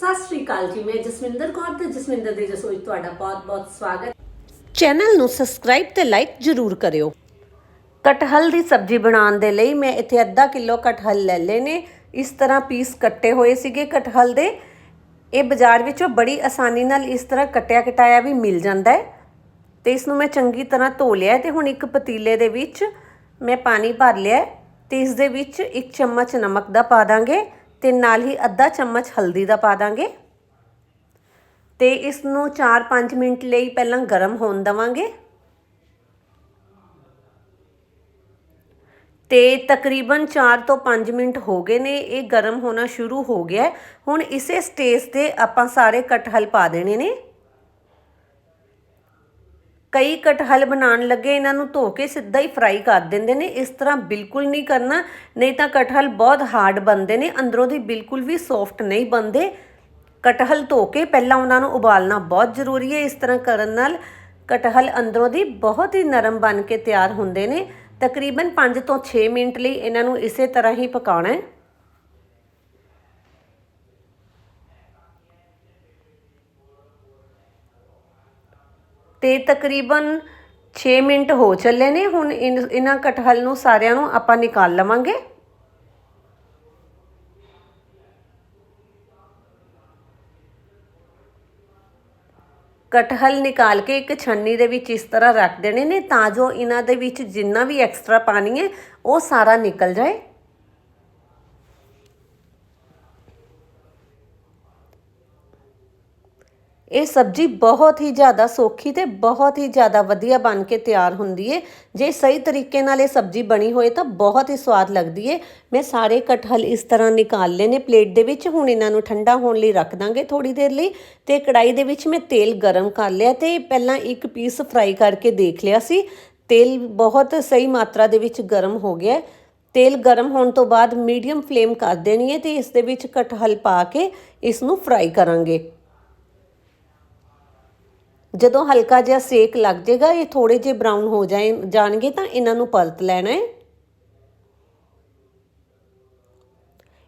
ਸਤਿ ਸ਼੍ਰੀ ਅਕਾਲ ਜੀ, ਮੈਂ ਜਸਵਿੰਦਰ ਕੌਰ ਤੇ ਜਸਵਿੰਦਰ ਦੀ ਰਸੋਈ 'ਚ ਤੁਹਾਡਾ ਬਹੁਤ-ਬਹੁਤ ਸਵਾਗਤ। ਚੈਨਲ ਨੂੰ ਸਬਸਕ੍ਰਾਈਬ ਤੇ ਲਾਈਕ ਜ਼ਰੂਰ ਕਰਿਓ। ਕਟਹਲ ਦੀ ਸਬਜ਼ੀ ਬਣਾਉਣ ਦੇ ਲਈ ਮੈਂ ਇੱਥੇ ਅੱਧਾ ਕਿਲੋ ਕਟਹਲ ਲੈ ਲਏ ਨੇ। ਇਸ ਤਰ੍ਹਾਂ ਪੀਸ ਕੱਟੇ ਹੋਏ ਸੀਗੇ ਕਟਹਲ ਦੇ। ਇਹ ਬਾਜ਼ਾਰ ਵਿੱਚੋਂ ਬੜੀ ਆਸਾਨੀ ਨਾਲ ਇਸ ਤਰ੍ਹਾਂ ਕਟਿਆ ਕਟਾਇਆ ਵੀ ਮਿਲ ਜਾਂਦਾ ਹੈ। ਤੇ ਇਸ ਨੂੰ ਮੈਂ ਚੰਗੀ ਤਰ੍ਹਾਂ ਧੋ ਲਿਆ ਹੈ ਤੇ ਹੁਣ ਇੱਕ ਪਤੀਲੇ ਦੇ ਵਿੱਚ ਮੈਂ ਪਾਣੀ ਭਰ ਲਿਆ ਹੈ ਤੇ ਇਸ ਦੇ ਵਿੱਚ ਇੱਕ ਚਮਚ ਨਮਕ ਦਾ ਪਾ ਦਾਂਗੇ। ਤੇ ਨਾਲ ਹੀ ਅੱਧਾ ਚਮਚ ਹਲਦੀ ਦਾ ਪਾ ਦਾਂਗੇ। ਤੇ ਇਸ ਨੂੰ 4-5 ਮਿੰਟ ਲਈ ਪਹਿਲਾਂ ਗਰਮ ਹੋਣ ਦਵਾਂਗੇ। ਤੇ ਤਕਰੀਬਨ 4 ਤੋਂ 5 ਮਿੰਟ ਹੋ ਗਏ ਨੇ, ਇਹ ਗਰਮ ਹੋਣਾ ਸ਼ੁਰੂ ਹੋ ਗਿਆ ਹੁਣ ਇਸੇ ਸਟੇਜ ਤੇ ਆਪਾਂ ਸਾਰੇ ਕਟਹਲ ਪਾ ਦੇਣੇ ਨੇ। ਕਈ ਕਟਹਲ ਬਣਾਉਣ ਲੱਗੇ, ਇਹਨਾਂ ਨੂੰ ਧੋ ਕੇ ਸਿੱਧਾ ਹੀ ਫਰਾਈ ਕਰ ਦਿੰਦੇ ਨੇ। ਇਸ ਤਰ੍ਹਾਂ ਬਿਲਕੁਲ ਨਹੀਂ ਕਰਨਾ, ਨਹੀਂ ਤਾਂ ਕਟਹਲ ਬਹੁਤ ਹਾਰਡ ਬਣਦੇ ਨੇ, ਅੰਦਰੋਂ ਦੀ ਬਿਲਕੁਲ ਵੀ ਸੌਫਟ ਨਹੀਂ ਬਣਦੇ। ਕਟਹਲ ਧੋ ਕੇ ਪਹਿਲਾਂ ਉਹਨਾਂ ਨੂੰ ਉਬਾਲਣਾ ਬਹੁਤ ਜ਼ਰੂਰੀ ਹੈ। ਇਸ ਤਰ੍ਹਾਂ ਕਰਨ ਨਾਲ ਕਟਹਲ ਅੰਦਰੋਂ ਦੀ ਬਹੁਤ ਹੀ ਨਰਮ ਬਣ ਕੇ ਤਿਆਰ ਹੁੰਦੇ ਨੇ। ਤਕਰੀਬਨ 5 ਤੋਂ 6 ਮਿੰਟ ਲਈ ਇਹਨਾਂ ਨੂੰ ਇਸੇ ਤਰ੍ਹਾਂ ਹੀ ਪਕਾਉਣਾ ਹੈ। ਤੇ ਤਕਰੀਬਨ 6 ਮਿੰਟ ਹੋ ਚੱਲੇ ਨੇ, ਹੁਣ ਇਨ- ਇਹਨਾਂ ਕਟਹਲ ਨੂੰ ਸਾਰਿਆਂ ਨੂੰ ਆਪਾਂ ਨਿਕਾਲ ਲਵਾਂਗੇ। ਕਟਹਲ ਨਿਕਾਲ ਕੇ ਇੱਕ ਛੰਨੀ ਦੇ ਵਿੱਚ ਇਸ ਤਰ੍ਹਾਂ ਰੱਖ ਦੇਣੇ ਨੇ ਤਾਂ ਜੋ ਇਹਨਾਂ ਦੇ ਵਿੱਚ ਜਿੰਨਾ ਵੀ ਐਕਸਟਰਾ ਪਾਣੀ ਹੈ, ਉਹ ਸਾਰਾ ਨਿਕਲ ਜਾਏ। ਇਹ ਸਬਜ਼ੀ ਬਹੁਤ ਹੀ ਜ਼ਿਆਦਾ ਸੌਖੀ ਤੇ ਬਹੁਤ ਹੀ ਜ਼ਿਆਦਾ ਵਧੀਆ ਬਣ ਕੇ ਤਿਆਰ ਹੁੰਦੀ ਏ। ਜੇ ਸਹੀ ਤਰੀਕੇ ਨਾਲ ਇਹ ਸਬਜ਼ੀ ਬਣੀ ਹੋਏ ਤਾਂ ਬਹੁਤ ਹੀ ਸਵਾਦ ਲੱਗਦੀ ਏ। ਮੈਂ ਸਾਰੇ ਕਟਹਲ ਇਸ ਤਰ੍ਹਾਂ ਨਿਕਾਲ ਲਏ ਨੇ ਪਲੇਟ ਦੇ ਵਿੱਚ ਹੁਣ ਇਹਨਾਂ ਨੂੰ ਠੰਡਾ ਹੋਣ ਲਈ ਰੱਖ ਦਾਂਗੇ ਥੋੜੀ ਦੇਰ ਲਈ ਤੇ ਕੜਾਈ ਦੇ ਵਿੱਚ ਮੈਂ ਤੇਲ ਗਰਮ ਕਰ ਲਿਆ ਤੇ ਪਹਿਲਾਂ ਇੱਕ ਪੀਸ ਫਰਾਈ ਕਰਕੇ ਦੇਖ ਲਿਆ ਸੀ। ਤੇਲ ਬਹੁਤ ਸਹੀ ਮਾਤਰਾ ਦੇ ਵਿੱਚ ਗਰਮ ਹੋ ਗਿਆ ਤੇਲ ਗਰਮ ਹੋਣ ਤੋਂ ਬਾਅਦ ਮੀਡੀਅਮ ਫਲੇਮ ਕਰ ਦੇਣੀ ਹੈ ਤੇ ਇਸ ਦੇ ਵਿੱਚ ਕਟਹਲ ਪਾ ਕੇ ਇਸ ਨੂੰ ਫਰਾਈ ਕਰਾਂਗੇ। ਜਦੋਂ ਹਲਕਾ ਜਿਹਾ ਸੇਕ ਲੱਗ ਜਾਏਗਾ ਇਹ ਥੋੜੇ ਜਿਹੇ ਬਰਾਊਨ ਹੋ ਜਾਏ, ਜਾਣਗੇ ਤਾਂ ਇਹਨਾਂ ਨੂੰ ਪਲਟ ਲੈਣਾ ਹੈ।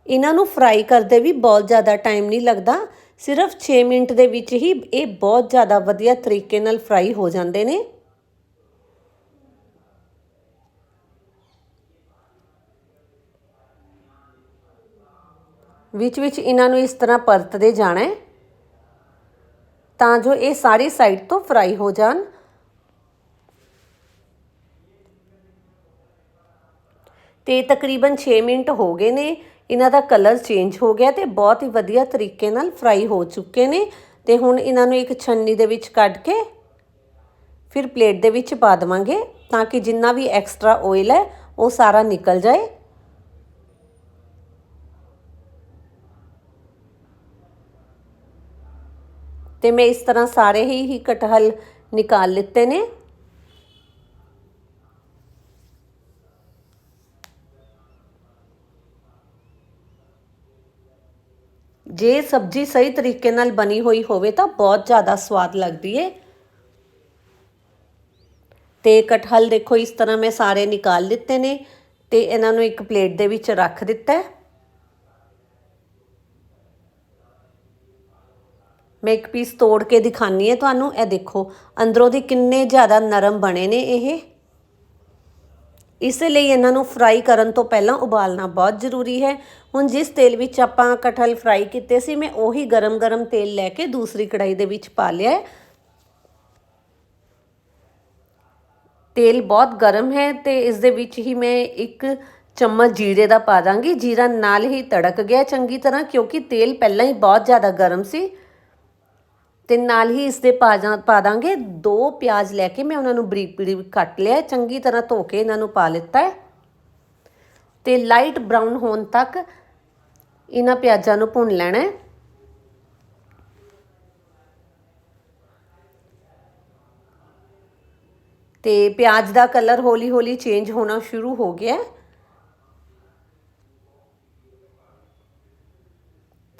ਇਹਨਾਂ ਨੂੰ ਫਰਾਈ ਕਰਦੇ ਵੀ ਬਹੁਤ ਜ਼ਿਆਦਾ ਟਾਈਮ ਨਹੀਂ ਲੱਗਦਾ। ਸਿਰਫ 6 ਮਿੰਟ ਦੇ ਵਿੱਚ ਹੀ ਇਹ ਬਹੁਤ ਜ਼ਿਆਦਾ ਵਧੀਆ ਤਰੀਕੇ ਨਾਲ ਫਰਾਈ ਹੋ ਜਾਂਦੇ ਨੇ। ਵਿੱਚ ਵਿੱਚ ਇਹਨਾਂ ਨੂੰ ਇਸ ਤਰ੍ਹਾਂ ਪਰਤਦੇ ਜਾਣਾ ਹੈ। ਤਾਂ ਜੋ ਇਹ ਸਾਰੀ ਸਾਈਡ ਤੋਂ ਫਰਾਈ ਹੋ ਜਾਣ। ਤੇ ਤਕਰੀਬਨ 6 ਮਿੰਟ ਹੋ ਗਏ ਨੇ। ਇਹਨਾਂ ਦਾ ਕਲਰ ਚੇਂਜ ਹੋ ਗਿਆ ਤੇ ਬਹੁਤ ਹੀ ਵਧੀਆ ਤਰੀਕੇ ਨਾਲ ਫਰਾਈ ਹੋ ਚੁੱਕੇ ਨੇ। ਤੇ ਹੁਣ ਇਹਨਾਂ ਨੂੰ ਇੱਕ ਛੰਨੀ ਦੇ ਵਿੱਚ ਕੱਢ ਕੇ ਫਿਰ ਪਲੇਟ ਦੇ ਵਿੱਚ ਪਾ ਦਵਾਂਗੇ ਤਾਂ ਕਿ ਜਿੰਨਾ ਵੀ ਐਕਸਟਰਾ ਆਇਲ ਹੈ ਉਹ ਸਾਰਾ ਨਿਕਲ ਜਾਏ। ਤੇ ਮੈਂ ਇਸ ਤਰ੍ਹਾਂ ਸਾਰੇ ਹੀ ਹੀ ਕਟਹਲ ਨਿਕਾਲ ਲਿੱਤੇ ਨੇ। ਜੇ ਸਬਜ਼ੀ ਸਹੀ ਤਰੀਕੇ ਨਾਲ ਬਣੀ ਹੋਈ ਹੋਵੇ ਤਾਂ ਬਹੁਤ ਜ਼ਿਆਦਾ ਸਵਾਦ ਲੱਗਦੀ ਏ। ਤੇ ਕਟਹਲ ਦੇਖੋ, ਇਸ ਤਰ੍ਹਾਂ ਮੈਂ ਸਾਰੇ ਨਿਕਾਲ ਲਿੱਤੇ ਨੇ ਤੇ ਇਹਨਾਂ ਨੂੰ ਇੱਕ ਪਲੇਟ ਦੇ ਵਿੱਚ ਰੱਖ ਦਿੱਤਾ। ਹੈ ਮੈਂ ਇੱਕ ਪੀਸ ਤੋੜ ਕੇ ਦਿਖਾਨੀ ਹੈ ਤੁਹਾਨੂੰ, ਇਹ ਦੇਖੋ, ਅੰਦਰੋਂ ਦੀ ਕਿੰਨੇ ਜ਼ਿਆਦਾ ਨਰਮ ਬਣੇ ਨੇ ਇਹ। ਇਸ ਲਈ ਇਹਨਾਂ ਨੂੰ ਫਰਾਈ ਕਰਨ ਤੋਂ ਪਹਿਲਾਂ ਉਬਾਲਣਾ ਬਹੁਤ ਜ਼ਰੂਰੀ ਹੈ। ਹੁਣ ਜਿਸ ਤੇਲ ਵਿੱਚ ਆਪਾਂ ਕਟਹਲ ਫਰਾਈ ਕੀਤੇ ਸੀ, ਮੈਂ ਉਹੀ ਗਰਮ-ਗਰਮ ਤੇਲ ਲੈ ਕੇ ਦੂਸਰੀ ਕੜਾਈ ਦੇ ਵਿੱਚ ਪਾ ਲਿਆ ਤੇਲ ਬਹੁਤ ਗਰਮ ਹੈ ਤੇ ਇਸ ਦੇ ਵਿੱਚ ਹੀ ਮੈਂ ਇੱਕ ਚਮਚ ਜੀਰੇ ਦਾ ਪਾ ਦਾਂਗੀ। ਜੀਰਾ ਨਾਲ ਹੀ ਤੜਕ ਗਿਆ ਚੰਗੀ ਤਰ੍ਹਾਂ, ਕਿਉਂਕਿ ਤੇਲ ਪਹਿਲਾਂ ਹੀ ਬਹੁਤ ਜ਼ਿਆਦਾ ਗਰਮ ਸੀ। ਤੇ ਨਾਲ ਹੀ ਇਸ ਦੇ ਪਾ ਦਾਂਗੇ ਦੋ ਪਿਆਜ਼ ਲੈ ਕੇ ਮੈਂ ਉਹਨਾਂ ਨੂੰ ਬਰੀਕ ਬਰੀਕ ਕੱਟ ਲਿਆ। ਚੰਗੀ ਤਰ੍ਹਾਂ ਧੋ ਕੇ ਇਹਨਾਂ ਨੂੰ ਪਾ ਲਿੱਤਾ ਹੈ। ਤੇ ਲਾਈਟ ਬ੍ਰਾਊਨ ਹੋਣ ਤੱਕ ਇਹਨਾਂ ਪਿਆਜ਼ਾਂ ਨੂੰ ਭੁੰਨ ਲੈਣਾ ਹੈ। ਤੇ ਪਿਆਜ਼ ਦਾ ਕਲਰ ਹੌਲੀ-ਹੌਲੀ ਚੇਂਜ ਹੋਣਾ ਸ਼ੁਰੂ ਹੋ ਗਿਆ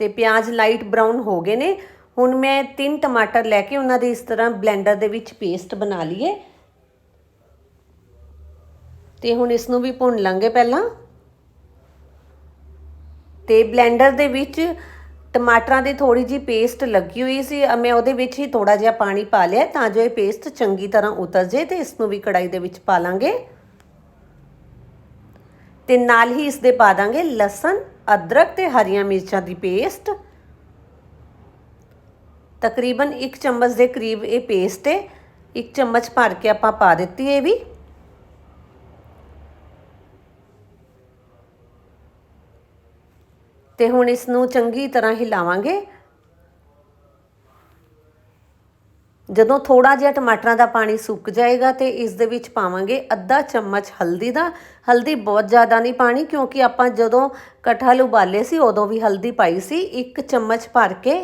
ਤੇ ਪਿਆਜ਼ ਲਾਈਟ ਬ੍ਰਾਊਨ ਹੋ ਗਏ ਨੇ। ਹੁਣ ਮੈਂ ਤਿੰਨ ਟਮਾਟਰ ਲੈ ਕੇ ਉਹਨਾਂ ਦੇ ਇਸ ਤਰ੍ਹਾਂ ਬਲੈਂਡਰ ਦੇ ਵਿੱਚ ਪੇਸਟ ਬਣਾ ਲਈਏ। ਤੇ ਹੁਣ ਇਸ ਨੂੰ ਵੀ ਭੁੰਨ ਲਾਂਗੇ ਪਹਿਲਾਂ। ਤੇ ਬਲੈਂਡਰ ਦੇ ਵਿੱਚ ਟਮਾਟਰਾਂ ਦੀ ਥੋੜੀ ਜੀ ਪੇਸਟ ਲੱਗੀ ਹੋਈ ਸੀ ਮੈਂ ਉਹਦੇ ਵਿੱਚ ਹੀ ਥੋੜਾ ਜਿਹਾ ਪਾਣੀ ਪਾ ਲਿਆ ਤਾਂ ਜੋ ਇਹ ਪੇਸਟ ਚੰਗੀ ਤਰ੍ਹਾਂ ਉਤਰ ਜੇ ਤੇ ਇਸ ਨੂੰ ਵੀ ਕੜਾਈ ਦੇ ਵਿੱਚ ਪਾ ਲਾਂਗੇ। ਤੇ ਨਾਲ ਹੀ ਇਸ ਦੇ ਪਾ ਦਾਂਗੇ ਲਸਣ, ਅਦਰਕ ਤੇ ਹਰੀਆਂ ਮਿਰਚਾਂ ਦੀ ਪੇਸਟ। ਤਕਰੀਬਨ 1 ਚਮਚ ਦੇ ਕਰੀਬ ਇਹ ਪੇਸਟ ਹੈ। 1 ਚਮਚ ਭਰ ਕੇ ਆਪਾਂ ਪਾ ਦਿੱਤੀ ਇਹ ਵੀ। ਤੇ ਹੁਣ ਇਸ ਨੂੰ ਚੰਗੀ ਤਰ੍ਹਾਂ ਹਿਲਾਵਾਂਗੇ। ਜਦੋਂ ਥੋੜਾ ਜਿਹਾ ਟਮਾਟਰਾਂ ਦਾ ਪਾਣੀ ਸੁੱਕ ਜਾਏਗਾ ਤੇ ਇਸ ਦੇ ਵਿੱਚ ਪਾਵਾਂਗੇ ਅੱਧਾ ਚਮਚ ਹਲਦੀ ਦਾ। ਹਲਦੀ ਬਹੁਤ ਜ਼ਿਆਦਾ ਨਹੀਂ ਪਾਣੀ, ਕਿਉਂਕਿ ਆਪਾਂ ਜਦੋਂ ਕਟਹਲ ਉਬਾਲੇ ਸੀ ਉਦੋਂ ਵੀ ਹਲਦੀ ਪਾਈ ਸੀ। ਇੱਕ ਚਮਚ ਭਰ ਕੇ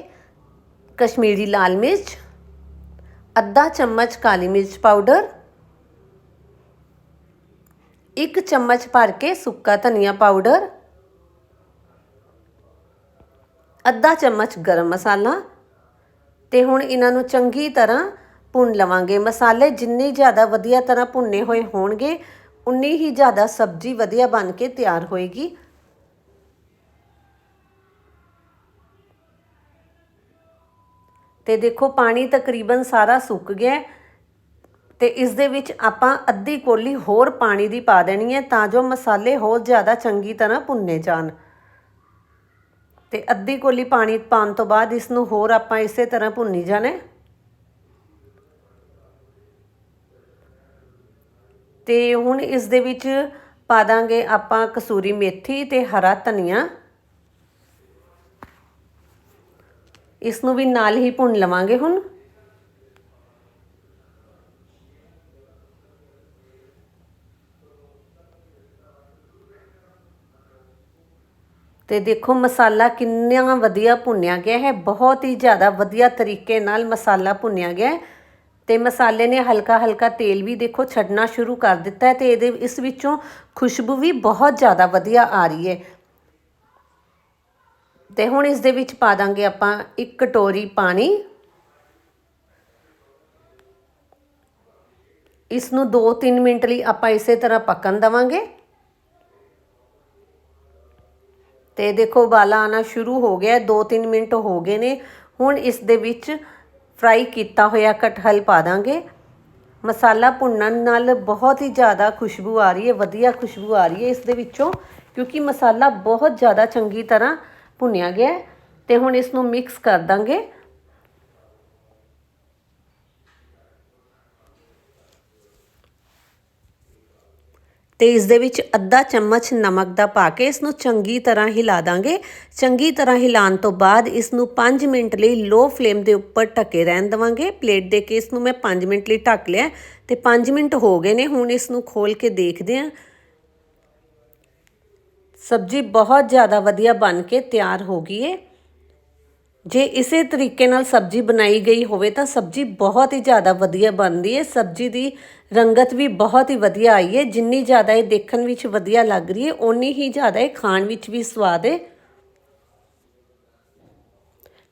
ਕਸ਼ਮੀਰੀ ਲਾਲ ਮਿਰਚ, ਅੱਧਾ ਚਮਚ ਕਾਲੀ ਮਿਰਚ ਪਾਊਡਰ, ਇੱਕ ਚਮਚ ਭਰ ਕੇ ਸੁੱਕਾ ਧਨੀਆ ਪਾਊਡਰ, ਅੱਧਾ ਚਮਚ ਗਰਮ ਮਸਾਲਾ ਤੇ ਹੁਣ ਇਹਨਾਂ ਨੂੰ ਚੰਗੀ ਤਰ੍ਹਾਂ ਭੁੰਨ ਲਵਾਂਗੇ। ਮਸਾਲੇ ਜਿੰਨੇ ਜ਼ਿਆਦਾ ਵਧੀਆ ਤਰ੍ਹਾਂ ਭੁੰਨੇ ਹੋਏ ਹੋਣਗੇ, ਉਨੀ ਹੀ ਜ਼ਿਆਦਾ ਸਬਜ਼ੀ ਵਧੀਆ ਬਣ ਕੇ ਤਿਆਰ ਹੋਏਗੀ। ਤੇ ਦੇਖੋ ਪਾਣੀ ਤਕਰੀਬਨ ਸਾਰਾ ਸੁੱਕ ਗਿਆ ਹੈ ਤੇ ਇਸ ਦੇ ਵਿੱਚ ਆਪਾਂ ਅੱਧੀ ਕੋਲੀ ਹੋਰ ਪਾਣੀ ਦੀ ਪਾ ਦੇਣੀ ਹੈ ਤਾਂ ਜੋ ਮਸਾਲੇ ਹੋਰ ਜ਼ਿਆਦਾ ਚੰਗੀ ਤਰ੍ਹਾਂ ਭੁੰਨੇ ਜਾਣ ਤੇ ਅੱਧੀ ਕੋਲੀ ਪਾਣੀ ਪਾਉਣ ਤੋਂ ਬਾਅਦ ਇਸ ਨੂੰ ਹੋਰ ਆਪਾਂ ਇਸੇ ਤਰ੍ਹਾਂ ਭੁੰਨੀ ਜਾਣਾ ਹੈ। ਤੇ ਹੁਣ ਇਸ ਦੇ ਵਿੱਚ ਪਾ ਦਾਂਗੇ ਆਪਾਂ ਕਸੂਰੀ ਮੇਥੀ ਤੇ ਹਰਾ ਧਨੀਆ ਇਸ ਨੂੰ ਵੀ ਨਾਲ ਹੀ ਭੁੰਨ ਲਵਾਂਗੇ ਹੁਣ। ਤੇ ਦੇਖੋ ਮਸਾਲਾ ਕਿੰਨਾ ਵਧੀਆ ਭੁੰਨਿਆ ਗਿਆ ਹੈ, ਬਹੁਤ ਹੀ ਜ਼ਿਆਦਾ ਵਧੀਆ ਤਰੀਕੇ ਨਾਲ ਮਸਾਲਾ ਭੁੰਨਿਆ ਗਿਆ ਹੈ। ਤੇ ਮਸਾਲੇ ਨੇ ਹਲਕਾ ਹਲਕਾ ਤੇਲ ਵੀ ਦੇਖੋ ਛੱਡਣਾ ਸ਼ੁਰੂ ਕਰ ਦਿੱਤਾ ਹੈ ਤੇ ਇਹਦੇ ਇਸ ਵਿੱਚੋਂ ਖੁਸ਼ਬੂ ਵੀ ਬਹੁਤ ਜ਼ਿਆਦਾ ਵਧੀਆ ਆ ਰਹੀ ਹੈ। ਤੇ ਹੁਣ ਇਸ ਦੇ ਵਿੱਚ ਪਾ ਦਾਂਗੇ ਆਪਾਂ ਇੱਕ ਕਟੋਰੀ ਪਾਣੀ। ਇਸ ਨੂੰ 2-3 ਮਿੰਟ ਲਈ ਆਪਾਂ ਇਸੇ ਤਰ੍ਹਾਂ ਪੱਕਣ ਦਵਾਂਗੇ। ਤੇ ਦੇਖੋ ਉਬਾਲਾ ਆਣਾ ਸ਼ੁਰੂ ਹੋ ਗਿਆ 2-3 ਮਿੰਟ ਹੋ ਗਏ ਨੇ। ਹੁਣ ਇਸ ਦੇ ਵਿੱਚ ਫਰਾਈ ਕੀਤਾ ਹੋਇਆ ਕਟਹਲ ਪਾ ਦਾਂਗੇ। ਮਸਾਲਾ ਭੁੰਨਣ ਨਾਲ ਬਹੁਤ ਹੀ ਜ਼ਿਆਦਾ ਖੁਸ਼ਬੂ ਆ ਰਹੀ ਹੈ, ਵਧੀਆ ਖੁਸ਼ਬੂ ਆ ਰਹੀ ਹੈ ਇਸ ਦੇ ਵਿੱਚੋਂ, ਕਿਉਂਕਿ ਮਸਾਲਾ ਬਹੁਤ ਜ਼ਿਆਦਾ ਚੰਗੀ ਤਰ੍ਹਾਂ ਭੁੰਨਿਆ ਗਿਆ ਹੈ ਤੇ ਹੁਣ ਇਸ ਨੂੰ ਮਿਕਸ ਕਰ ਦਾਂਗੇ। ਤੇ ਇਸ ਦੇ ਵਿੱਚ ਅੱਧਾ ਚਮਚ ਨਮਕ ਦਾ ਪਾ ਕੇ ਇਸ ਨੂੰ ਚੰਗੀ ਤਰ੍ਹਾਂ ਹਿਲਾ ਦਾਂਗੇ। ਚੰਗੀ ਤਰ੍ਹਾਂ ਹਿਲਾਉਣ ਤੋਂ ਬਾਅਦ ਇਸ ਨੂੰ 5 ਮਿੰਟ ਲਈ ਲੋ ਫਲੇਮ ਦੇ ਉੱਪਰ ਢੱਕੇ ਰਹਿਣ ਦਵਾਂਗੇ। ਪਲੇਟ ਦੇ ਕੇ ਇਸ ਨੂੰ ਮੈਂ 5 ਮਿੰਟ ਲਈ ਢੱਕ ਲਿਆ ਤੇ 5 ਮਿੰਟ ਹੋ ਗਏ ਨੇ, ਹੁਣ ਇਸ ਨੂੰ ਖੋਲ ਕੇ ਦੇਖਦੇ ਹਾਂ। ਸਬਜ਼ੀ ਬਹੁਤ ਜ਼ਿਆਦਾ ਵਧੀਆ ਬਣ ਕੇ ਤਿਆਰ ਹੋ ਗਈ ਹੈ ਜੇ ਇਸੇ ਤਰੀਕੇ ਨਾਲ ਸਬਜ਼ੀ ਬਣਾਈ ਗਈ ਹੋਵੇ ਤਾਂ ਸਬਜ਼ੀ ਬਹੁਤ ਹੀ ਜ਼ਿਆਦਾ ਵਧੀਆ ਬਣਦੀ ਹੈ ਸਬਜ਼ੀ ਦੀ ਰੰਗਤ ਵੀ ਬਹੁਤ ਹੀ ਵਧੀਆ ਆਈ ਹੈ ਜਿੰਨੀ ਜ਼ਿਆਦਾ ਇਹ ਦੇਖਣ ਵਿੱਚ ਵਧੀਆ ਲੱਗ ਰਹੀ ਹੈ ਓਨੀ ਹੀ ਜ਼ਿਆਦਾ ਇਹ ਖਾਣ ਵਿੱਚ ਵੀ ਸਵਾਦ ਹੈ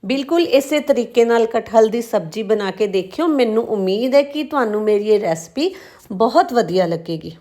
ਬਿਲਕੁਲ ਇਸੇ ਤਰੀਕੇ ਨਾਲ ਕਟਹਲ ਦੀ ਸਬਜ਼ੀ ਬਣਾ ਕੇ ਦੇਖਿਓ। ਮੈਨੂੰ ਉਮੀਦ ਹੈ ਕਿ ਤੁਹਾਨੂੰ ਮੇਰੀ ਇਹ ਰੈਸਪੀ ਬਹੁਤ ਵਧੀਆ ਲੱਗੇਗੀ।